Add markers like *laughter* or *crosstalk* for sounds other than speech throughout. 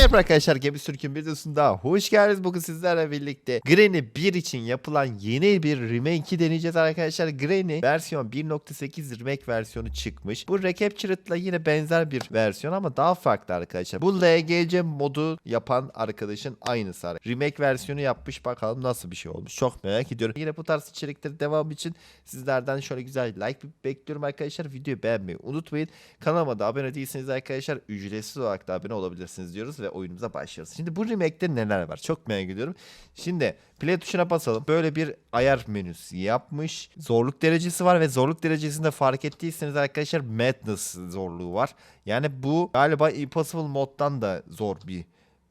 Merhaba arkadaşlar Gemi Sürkün videosunda hoş geldiniz. Bugün sizlerle birlikte Granny 1 için yapılan yeni bir remake'i deneyeceğiz arkadaşlar. Granny versiyon 1.8 remake versiyonu çıkmış. Bu Recaptured'la yine benzer bir versiyon ama daha farklı arkadaşlar. Bu LGC modu yapan arkadaşın aynısı. Remake versiyonu yapmış bakalım nasıl bir şey olmuş. Çok merak ediyorum. Yine bu tarz içerikleri devam için sizlerden şöyle güzel like bekliyorum arkadaşlar. Videoyu beğenmeyi unutmayın. Kanalıma da abone değilseniz arkadaşlar ücretsiz olarak da abone olabilirsiniz diyoruz ve oyunumuza başlıyoruz. Şimdi bu remake'te neler var? Çok merak ediyorum. Şimdi play tuşuna basalım. Böyle bir ayar menüsü yapmış. Zorluk derecesi var ve zorluk derecesinde fark ettiyseniz arkadaşlar madness zorluğu var. Yani bu galiba impossible moddan da zor bir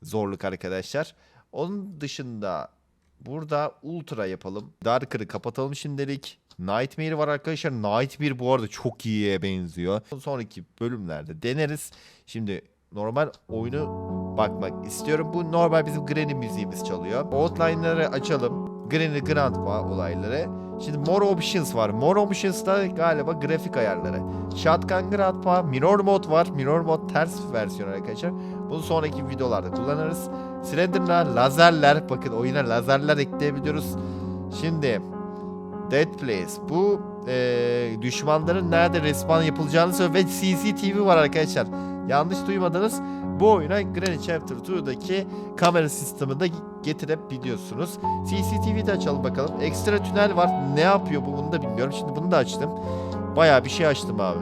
zorluk arkadaşlar. Onun dışında burada ultra yapalım. Darker'ı kapatalım şimdilik. Nightmare var arkadaşlar. Nightmare bu arada çok iyiye benziyor. Sonraki bölümlerde deneriz. Şimdi normal oyunu bakmak istiyorum. Bu normal bizim Granny müziğimiz çalıyor. Outline'ları açalım. Granny Grandpa olayları. Şimdi More Options var. More Options'da galiba grafik ayarları. Shotgun Grandpa, Mirror Mode var. Mirror Mode ters versiyon arkadaşlar. Bunu sonraki videolarda kullanırız. Slender'lar, lazerler. Bakın oyuna lazerler ekleyebiliyoruz. Şimdi Dead Place. Bu eee, düşmanların nerede respawn yapılacağını söylüyor ve CCTV var arkadaşlar. Yanlış duymadınız. Bu oyuna Granny Chapter 2'daki kamera sistemini de getirebiliyorsunuz. CCTV'yi de açalım bakalım. Ekstra tünel var. Ne yapıyor bu bunu da bilmiyorum. Şimdi bunu da açtım. Bayağı bir şey açtım abi.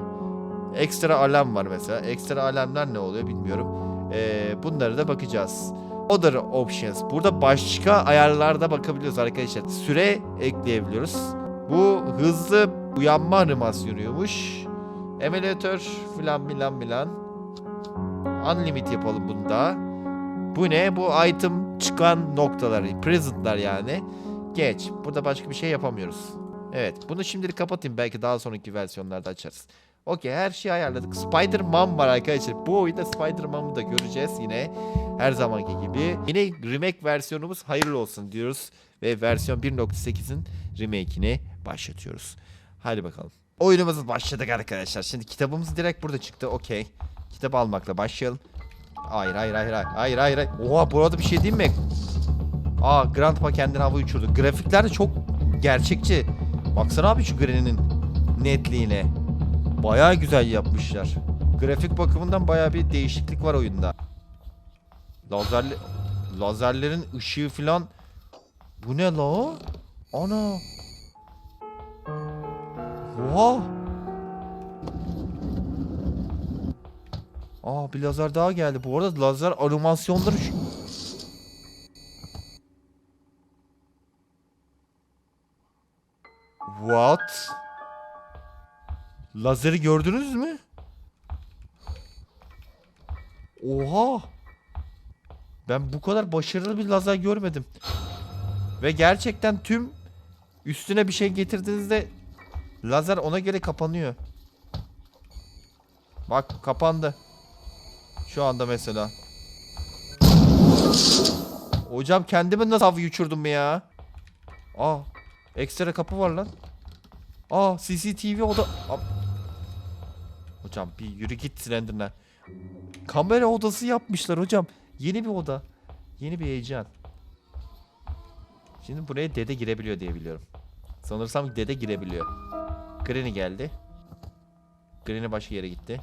Ekstra alarm var mesela. Ekstra alarmlar ne oluyor bilmiyorum. Eee bunları da bakacağız. Other options. Burada başka ayarlarda bakabiliyoruz arkadaşlar. Süre ekleyebiliyoruz. Bu hızlı uyanma animasyonuymuş. Emulator filan filan filan. Unlimit yapalım bunda. Bu ne? Bu item çıkan noktalar. Present'lar yani. Geç. Burada başka bir şey yapamıyoruz. Evet. Bunu şimdilik kapatayım. Belki daha sonraki versiyonlarda açarız. Okey her şeyi ayarladık. Spider-Man var arkadaşlar. Bu oyunda Spider-Man'ı da göreceğiz yine. Her zamanki gibi. Yine remake versiyonumuz hayırlı olsun diyoruz. Ve versiyon 1.8'in remake'ini başlatıyoruz. Hadi bakalım. Oyunumuza başladık arkadaşlar. Şimdi kitabımız direkt burada çıktı. Okey. Kitap almakla başlayalım. Hayır hayır hayır hayır. Hayır hayır. Oha burada bir şey değil mi? Aa Grandpa kendini hava uçurdu. Grafikler de çok gerçekçi. Baksana abi şu Granny'nin netliğine. Bayağı güzel yapmışlar. Grafik bakımından bayağı bir değişiklik var oyunda. Lazerli lazerlerin ışığı filan bu ne la? Ana. Oha. Aa bir lazer daha geldi. Bu arada lazer animasyonları şu... What? Lazeri gördünüz mü? Oha. Ben bu kadar başarılı bir lazer görmedim. Ve gerçekten tüm üstüne bir şey getirdiğinizde lazer ona göre kapanıyor. Bak kapandı. Şu anda mesela. Hocam kendimi nasıl havaya uçurdum ya? Aa, ekstra kapı var lan. Aa, CCTV oda... Hocam bir yürü git Slenderman. Kamera odası yapmışlar hocam. Yeni bir oda. Yeni bir heyecan. Şimdi buraya dede girebiliyor diye biliyorum. Sanırsam dede girebiliyor. Granny geldi. Granny başka yere gitti.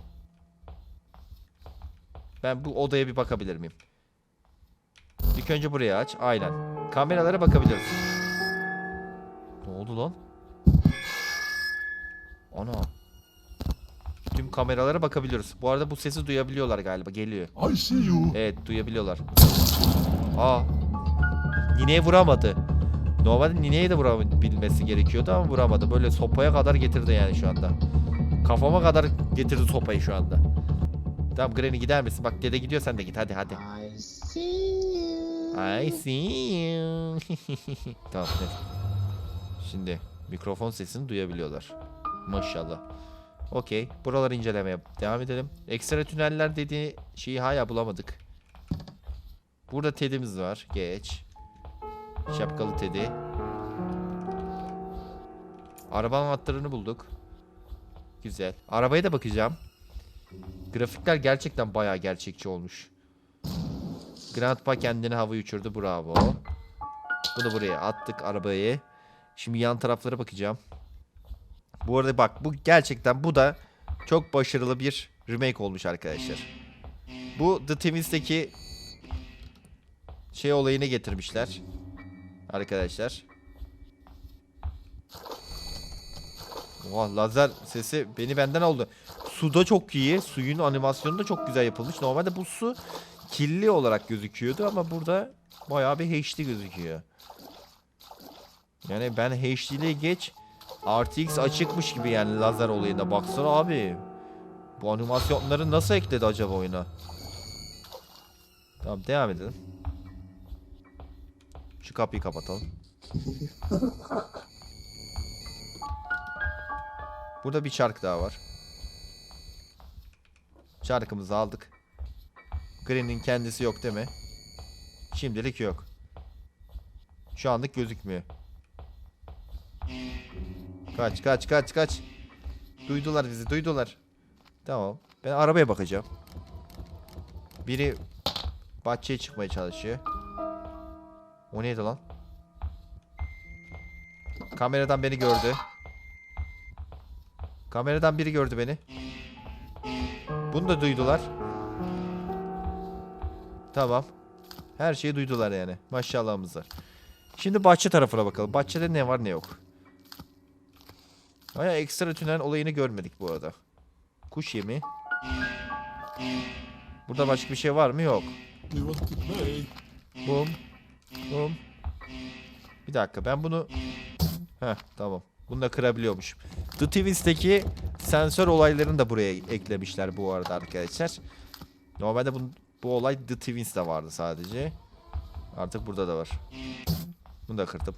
Ben bu odaya bir bakabilir miyim? İlk önce buraya aç. Aynen. Kameralara bakabiliriz. Ne oldu lan? Ana. Tüm kameralara bakabiliyoruz. Bu arada bu sesi duyabiliyorlar galiba. Geliyor. I see you. Evet duyabiliyorlar. Aa. Nineye vuramadı. Normalde nineye de vurabilmesi gerekiyordu ama vuramadı. Böyle sopaya kadar getirdi yani şu anda. Kafama kadar getirdi sopayı şu anda. Tamam Granny gider misin? Bak dede gidiyor sen de git hadi hadi. I see you. I see you. *laughs* tamam evet. Şimdi mikrofon sesini duyabiliyorlar. Maşallah. Okey. Buraları incelemeye devam edelim. Ekstra tüneller dediği şeyi hala bulamadık. Burada Ted'imiz var. Geç. Şapkalı Ted'i. Araba anahtarını bulduk. Güzel. Arabaya da bakacağım. Grafikler gerçekten bayağı gerçekçi olmuş. Grandpa kendini havaya uçurdu. Bravo. Bunu buraya attık arabayı. Şimdi yan taraflara bakacağım. Bu arada bak bu gerçekten bu da çok başarılı bir remake olmuş arkadaşlar. Bu The Twins'teki şey olayını getirmişler. Arkadaşlar. Oha lazer sesi beni benden aldı. Suda çok iyi. Suyun animasyonu da çok güzel yapılmış. Normalde bu su kirli olarak gözüküyordu ama burada bayağı bir HD gözüküyor. Yani ben HD'liği geç RTX açıkmış gibi yani lazer olayına baksana abi. Bu animasyonları nasıl ekledi acaba oyuna? Tamam devam edelim. Şu kapıyı kapatalım. *laughs* Burada bir çark daha var. Çarkımızı aldık. Green'in kendisi yok değil mi? Şimdilik yok. Şu anlık gözükmüyor. Kaç kaç kaç kaç. Duydular bizi duydular. Tamam. Ben arabaya bakacağım. Biri bahçeye çıkmaya çalışıyor. O neydi lan? Kameradan beni gördü. Kameradan biri gördü beni. Bunu da duydular. Tamam. Her şeyi duydular yani. Maşallahımız var. Şimdi bahçe tarafına bakalım. Bahçede ne var ne yok. Aya ekstra tünel olayını görmedik bu arada. Kuş yemi. Burada başka bir şey var mı? Yok. Bum. Bum. Bir dakika ben bunu... Heh tamam. Bunu da kırabiliyormuşum. The Twins'teki sensör olaylarını da buraya eklemişler bu arada arkadaşlar. Normalde bu, bu olay The Twins'te vardı sadece. Artık burada da var. Bunu da kırdım.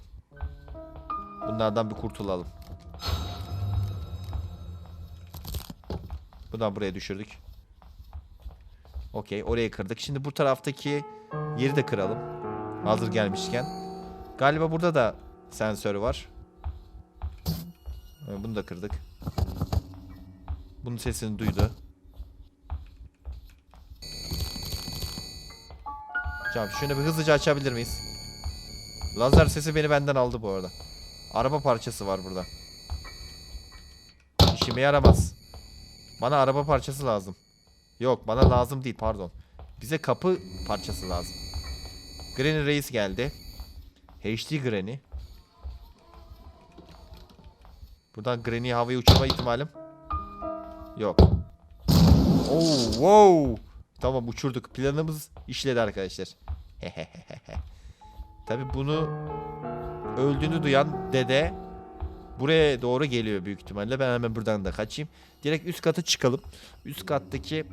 Bunlardan bir kurtulalım. Buradan buraya düşürdük. Okey orayı kırdık. Şimdi bu taraftaki yeri de kıralım. Hazır gelmişken. Galiba burada da sensör var. Evet, Bunu da kırdık. Bunun sesini duydu. Tamam şunu bir hızlıca açabilir miyiz? Lazer sesi beni benden aldı bu arada. Araba parçası var burada. İşime yaramaz. Bana araba parçası lazım. Yok bana lazım değil pardon. Bize kapı parçası lazım. Granny Reis geldi. HD Granny. Buradan Granny'yi havaya uçurma ihtimalim. Yok. Oh, wow. Tamam uçurduk. Planımız işledi arkadaşlar. *laughs* Tabi bunu öldüğünü duyan dede buraya doğru geliyor büyük ihtimalle. Ben hemen buradan da kaçayım. Direkt üst kata çıkalım. Üst kattaki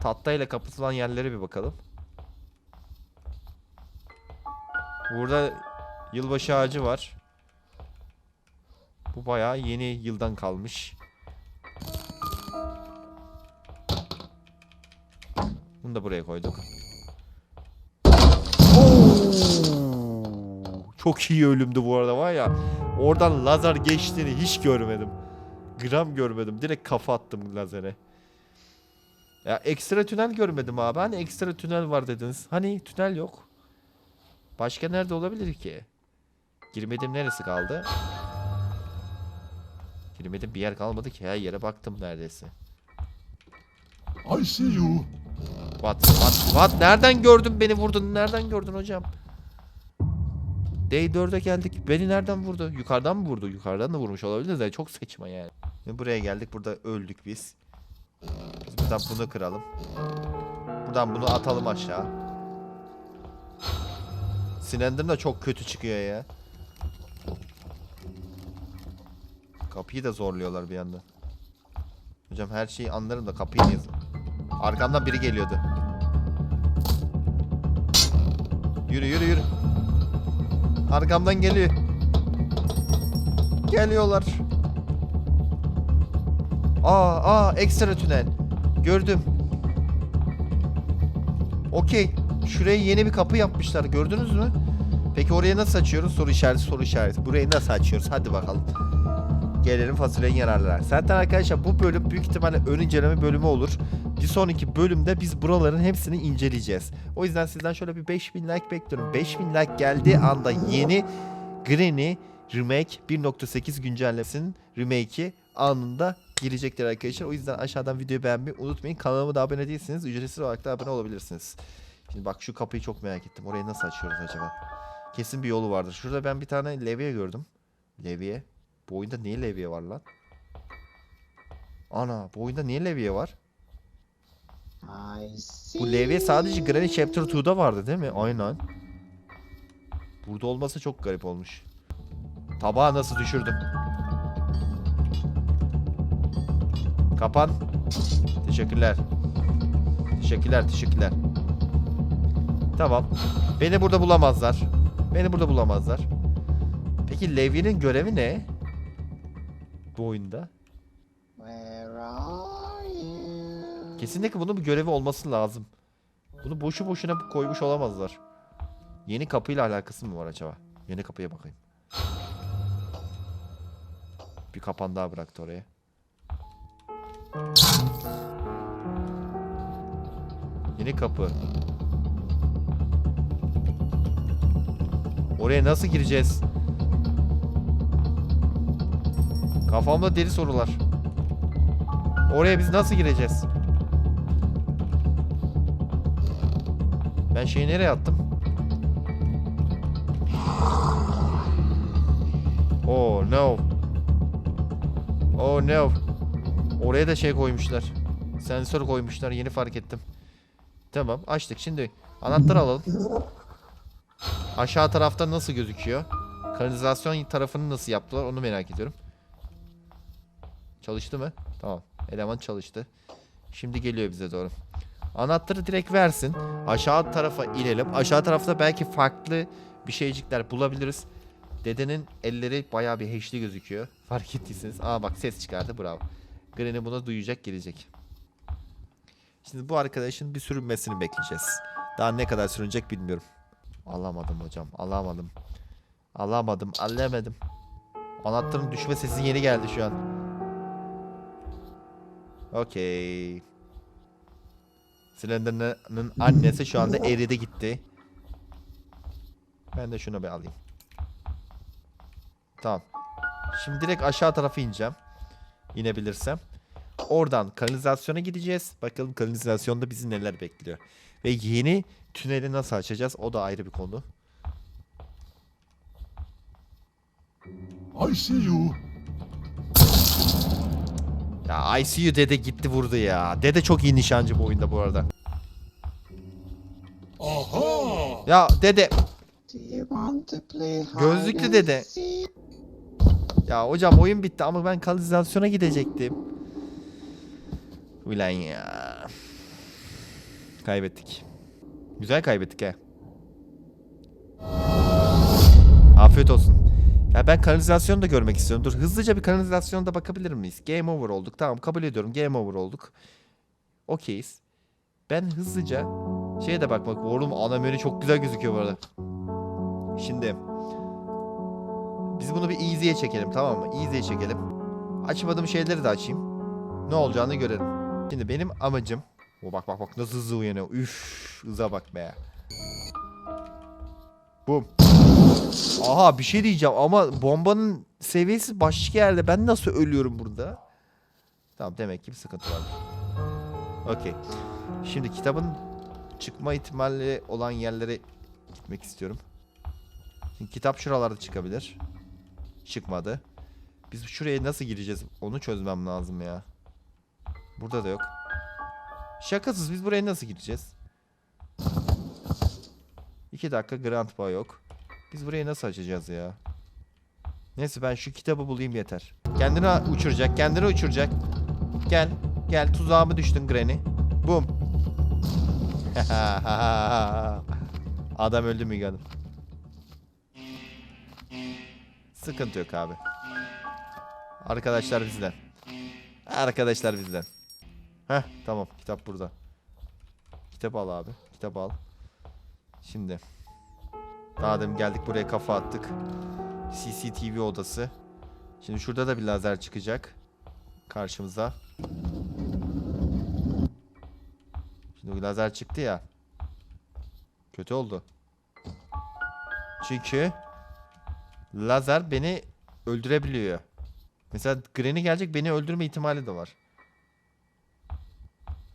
tahtayla kapatılan yerlere bir bakalım. Burada yılbaşı ağacı var. Bu bayağı yeni yıldan kalmış. Bunu da buraya koyduk. Çok iyi ölümdü bu arada var ya. Oradan lazer geçtiğini hiç görmedim. Gram görmedim. Direkt kafa attım lazere. Ya ekstra tünel görmedim abi. Hani ekstra tünel var dediniz. Hani tünel yok. Başka nerede olabilir ki? Girmediğim neresi kaldı? Girmediğim bir yer kalmadı ki. Her yere baktım neredeyse. I see you. What? What? What? Nereden gördün beni vurdun? Nereden gördün hocam? D4'e geldik. Beni nereden vurdu? Yukarıdan mı vurdu? Yukarıdan da vurmuş olabilir de çok saçma yani. Ve buraya geldik. Burada öldük biz. Biz buradan bunu kıralım. Buradan bunu atalım aşağı. Slender de çok kötü çıkıyor ya. Kapıyı da zorluyorlar bir yandan. Hocam her şeyi anlarım da kapıyı niye Arkamdan biri geliyordu. Yürü yürü yürü. Arkamdan geliyor. Geliyorlar. Aa aa ekstra tünel. Gördüm. Okey. Şuraya yeni bir kapı yapmışlar. Gördünüz mü? Peki oraya nasıl açıyoruz? Soru işareti soru işareti. Burayı nasıl açıyoruz? Hadi bakalım. Gelelim fasulyenin yararları. Zaten arkadaşlar bu bölüm büyük ihtimalle ön inceleme bölümü olur. Bir sonraki bölümde biz buraların hepsini inceleyeceğiz. O yüzden sizden şöyle bir 5000 like bekliyorum. 5000 like geldiği anda yeni Granny Remake 1.8 güncellemesinin remake'i anında girecektir arkadaşlar. O yüzden aşağıdan videoyu beğenmeyi unutmayın. Kanalıma da abone değilseniz ücretsiz olarak da abone olabilirsiniz. Şimdi bak şu kapıyı çok merak ettim. Orayı nasıl açıyoruz acaba? Kesin bir yolu vardır. Şurada ben bir tane levye gördüm. Levye. Bu oyunda niye levye var lan? Ana bu oyunda niye levye var? Bu levye sadece Granny Chapter 2'da vardı değil mi? Aynen. Burada olması çok garip olmuş. Tabağı nasıl düşürdüm? Kapan. Teşekkürler. Teşekkürler, teşekkürler. Tamam. Beni burada bulamazlar. Beni burada bulamazlar. Peki Levye'nin görevi ne? Bu oyunda. Kesinlikle bunun bir görevi olması lazım. Bunu boşu boşuna koymuş olamazlar. Yeni kapıyla alakası mı var acaba? Yeni kapıya bakayım. Bir kapan daha bıraktı oraya. Yeni kapı. Oraya nasıl gireceğiz? Kafamda deli sorular. Oraya biz nasıl gireceğiz? Ben şeyi nereye attım? Oh no. Oh no. Oraya da şey koymuşlar. Sensör koymuşlar. Yeni fark ettim. Tamam açtık. Şimdi anahtarı alalım. Aşağı tarafta nasıl gözüküyor? Kanalizasyon tarafını nasıl yaptılar onu merak ediyorum. Çalıştı mı? Tamam. Eleman çalıştı. Şimdi geliyor bize doğru. Anahtarı direkt versin. Aşağı tarafa inelim. Aşağı tarafta belki farklı bir şeycikler bulabiliriz. Dedenin elleri bayağı bir heşli gözüküyor. *laughs* Fark ettiyseniz. Aa bak ses çıkardı bravo. Granny bunu duyacak gelecek. Şimdi bu arkadaşın bir sürünmesini bekleyeceğiz. Daha ne kadar sürünecek bilmiyorum. Alamadım hocam. Alamadım. Alamadım. Alamadım. Anahtarın düşme sesi yeni geldi şu an. Okey. Slenderman'ın annesi şu anda eridi gitti. Ben de şunu bir alayım. Tamam. Şimdi direkt aşağı tarafa ineceğim. İnebilirsem. Oradan kanalizasyona gideceğiz. Bakalım kanalizasyonda bizi neler bekliyor. Ve yeni tüneli nasıl açacağız? O da ayrı bir konu. I see you. Ya ICU dede gitti vurdu ya. Dede çok iyi nişancı bu oyunda bu arada. Aha! Ya dede Gözlüklü dede. Ya hocam oyun bitti ama ben kanalizasyona gidecektim. Ulan ya. Kaybettik. Güzel kaybettik he. Afiyet olsun. Ya ben kanalizasyonu da görmek istiyorum. Dur hızlıca bir kanalizasyonda bakabilir miyiz? Game over olduk. Tamam kabul ediyorum. Game over olduk. Okeyiz. Ben hızlıca şeye de bakmak. Oğlum ana menü çok güzel gözüküyor bu arada. Şimdi biz bunu bir easy'ye çekelim tamam mı? Easy'ye çekelim. Açmadığım şeyleri de açayım. Ne olacağını görelim. Şimdi benim amacım... O bak bak bak nasıl hızlı uyanıyor. Üf, hıza bak be. Bum. Aha bir şey diyeceğim ama bombanın seviyesi başka yerde. Ben nasıl ölüyorum burada? Tamam demek ki bir sıkıntı var. Okey. Şimdi kitabın çıkma ihtimali olan yerlere gitmek istiyorum. Şimdi kitap şuralarda çıkabilir. Çıkmadı. Biz şuraya nasıl gireceğiz? Onu çözmem lazım ya. Burada da yok. Şakasız biz buraya nasıl gireceğiz? 2 dakika Grandpa yok. Biz burayı nasıl açacağız ya? Neyse ben şu kitabı bulayım yeter. Kendini uçuracak, kendini uçuracak. Gel, gel tuzağıma düştün Granny. Bum. *laughs* Adam öldü Müge Hanım. Sıkıntı yok abi. Arkadaşlar bizden. Arkadaşlar bizden. Heh tamam kitap burada. Kitap al abi. Kitap al. Şimdi. Daha demin geldik buraya kafa attık. CCTV odası. Şimdi şurada da bir lazer çıkacak. Karşımıza. Şimdi lazer çıktı ya. Kötü oldu. Çünkü lazer beni öldürebiliyor. Mesela Granny gelecek beni öldürme ihtimali de var.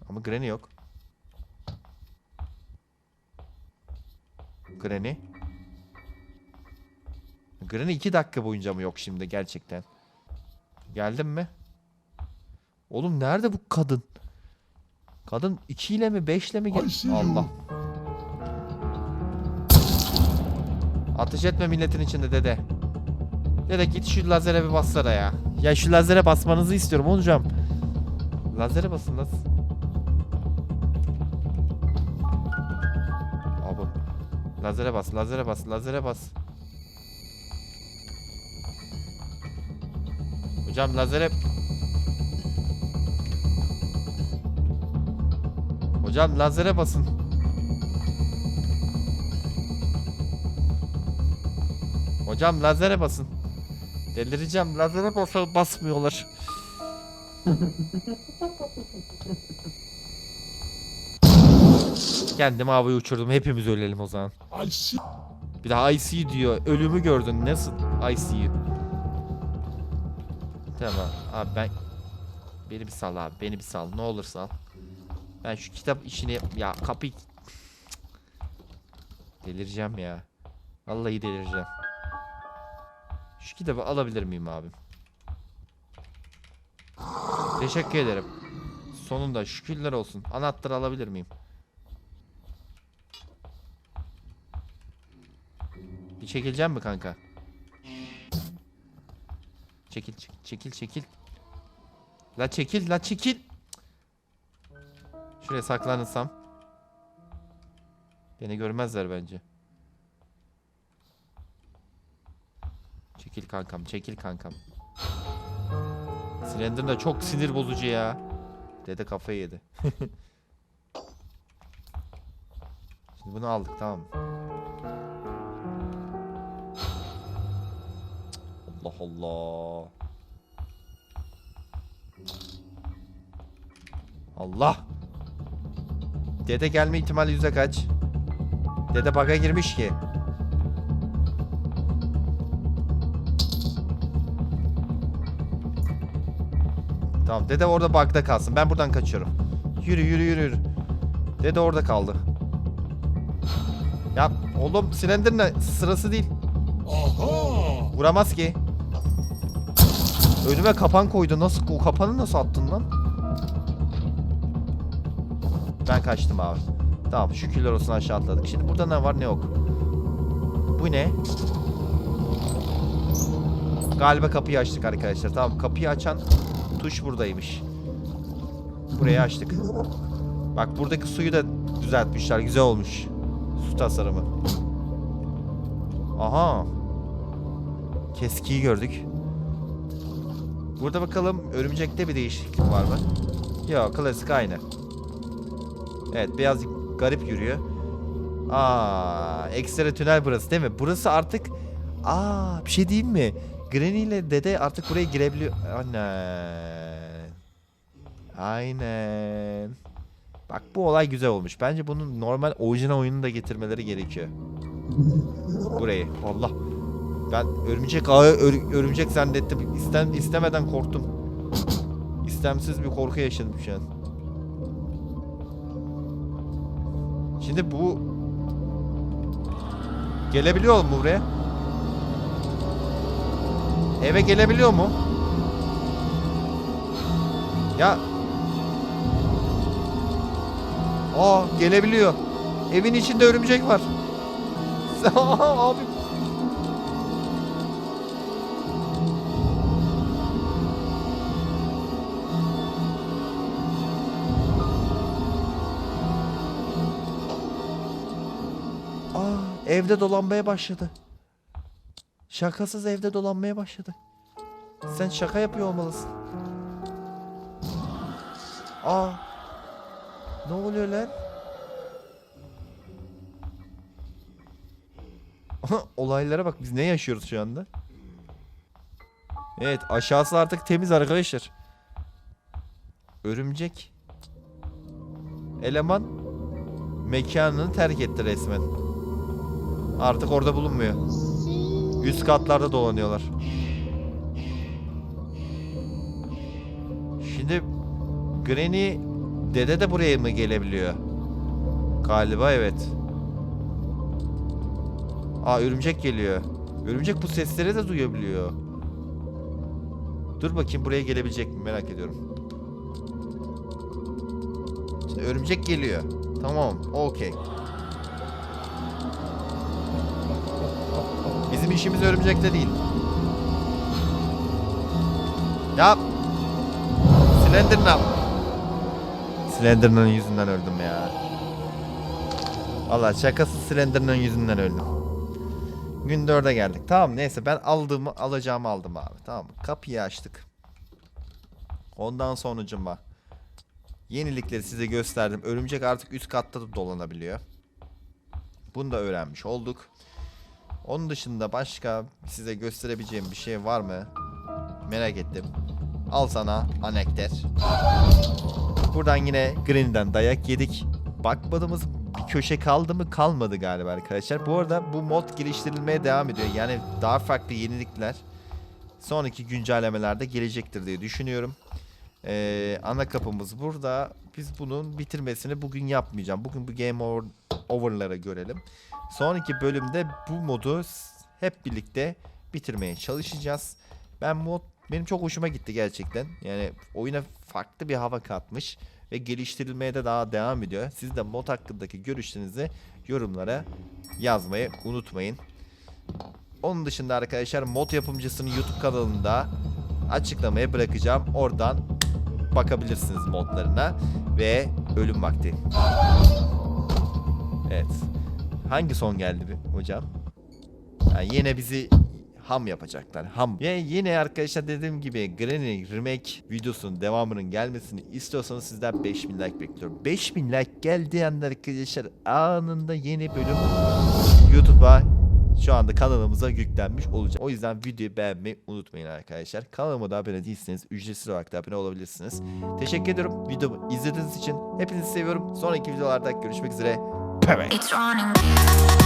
Ama Granny yok. Granny. Granny 2 dakika boyunca mı yok şimdi gerçekten? Geldin mi? Oğlum nerede bu kadın? Kadın 2 ile mi 5 ile mi gel? Allah. Ateş etme milletin içinde dede. Dede git şu lazere bir bassana ya. Ya şu lazere basmanızı istiyorum hocam. Lazere basın nasıl? Abi. Lazere bas, lazere bas, lazere bas. Hocam lazere... Hocam lazere basın. Hocam lazere basın. Delireceğim. Lazere basa basmıyorlar. *laughs* Kendim havaya uçurdum. Hepimiz ölelim o zaman. Bir daha IC diyor. Ölümü gördün. Nasıl IC'yi? Tamam. Abi ben... Beni bir sal abi. Beni bir sal. Ne olur sal. Ben şu kitap işini... Ya kapı... Delireceğim ya. Vallahi delireceğim. Şu kitabı alabilir miyim abim? Teşekkür ederim. Sonunda şükürler olsun. Anahtarı alabilir miyim? Bir çekileceğim mi kanka? Çekil çekil çekil. La çekil la çekil. Şuraya saklanırsam. Beni görmezler bence. Çekil kankam çekil kankam. Slender de çok sinir bozucu ya. Dede kafayı yedi. *laughs* Şimdi bunu aldık tamam mı? Allah Allah. Allah. Dede gelme ihtimali yüzde kaç? Dede baga girmiş ki. Tamam dede orada bug'da kalsın. Ben buradan kaçıyorum. Yürü yürü yürü yürü. Dede orada kaldı. Ya oğlum silindir ne? Sırası değil. Aha. Vuramaz ki. Önüme kapan koydu. Nasıl o kapanı nasıl attın lan? Ben kaçtım abi. Tamam şükürler olsun aşağı atladık. Şimdi burada ne var ne yok. Bu ne? Galiba kapıyı açtık arkadaşlar. Tamam kapıyı açan tuş buradaymış. Burayı açtık. Bak buradaki suyu da düzeltmişler. Güzel olmuş. Su tasarımı. Aha. Keskiyi gördük. Burada bakalım örümcekte bir değişiklik var mı? Yok klasik aynı. Evet birazcık garip yürüyor. Aa, ekstra tünel burası değil mi? Burası artık Aa, bir şey diyeyim mi? Granny ile dede artık buraya girebiliyor. Aynen. Aynen. Bak bu olay güzel olmuş. Bence bunun normal orijinal oyununu da getirmeleri gerekiyor. Burayı. Allah. Ben örümcek ağı ör- örümcek zannettim. İstem istemeden korktum. İstemsiz bir korku yaşadım şu an. Şimdi bu gelebiliyor mu buraya? Eve gelebiliyor mu? Ya Aa gelebiliyor. Evin içinde örümcek var. *laughs* Abi evde dolanmaya başladı. Şakasız evde dolanmaya başladı. Sen şaka yapıyor olmalısın. Aa. Ne oluyor lan? Olaylara bak biz ne yaşıyoruz şu anda? Evet aşağısı artık temiz arkadaşlar. Örümcek. Eleman mekanını terk etti resmen. Artık orada bulunmuyor. Üst katlarda dolanıyorlar. Şimdi Granny dede de buraya mı gelebiliyor? Galiba evet. Aa örümcek geliyor. Örümcek bu sesleri de duyabiliyor. Dur bakayım buraya gelebilecek mi merak ediyorum. Şimdi örümcek geliyor. Tamam, okey. Bizim işimiz örümcekte değil. Ya. Slenderman. Slenderman'ın yüzünden öldüm ya. Valla şakası Slenderman'ın yüzünden öldüm. Gün 4'e geldik. Tamam neyse ben aldığımı alacağımı aldım abi. Tamam? Kapıyı açtık. Ondan sonucuma. Yenilikleri size gösterdim. Örümcek artık üst katta da dolanabiliyor. Bunu da öğrenmiş olduk. Onun dışında başka size gösterebileceğim bir şey var mı? Merak ettim. Al sana anekter. Buradan yine Granny'den dayak yedik. Bakmadığımız bir köşe kaldı mı kalmadı galiba arkadaşlar. Bu arada bu mod geliştirilmeye devam ediyor. Yani daha farklı yenilikler sonraki güncellemelerde gelecektir diye düşünüyorum. Ee, ana kapımız burada. Biz bunun bitirmesini bugün yapmayacağım. Bugün bu game over, over'lara görelim. Sonraki bölümde bu modu hep birlikte bitirmeye çalışacağız. Ben mod benim çok hoşuma gitti gerçekten. Yani oyuna farklı bir hava katmış ve geliştirilmeye de daha devam ediyor. Siz de mod hakkındaki görüşlerinizi yorumlara yazmayı unutmayın. Onun dışında arkadaşlar mod yapımcısının YouTube kanalında açıklamaya bırakacağım. Oradan bakabilirsiniz modlarına ve ölüm vakti. Evet. Hangi son geldi bir hocam? Ha, yine bizi ham yapacaklar. Ham. Ve yine arkadaşlar dediğim gibi Granny Remake videosunun devamının gelmesini istiyorsanız sizden 5000 like bekliyorum. 5000 like geldiği anda arkadaşlar anında yeni bölüm YouTube'a şu anda kanalımıza yüklenmiş olacak. O yüzden videoyu beğenmeyi unutmayın arkadaşlar. Kanalıma da abone değilseniz ücretsiz olarak da abone olabilirsiniz. Teşekkür ediyorum videomu izlediğiniz için. Hepinizi seviyorum. Sonraki videolarda görüşmek üzere. It's running.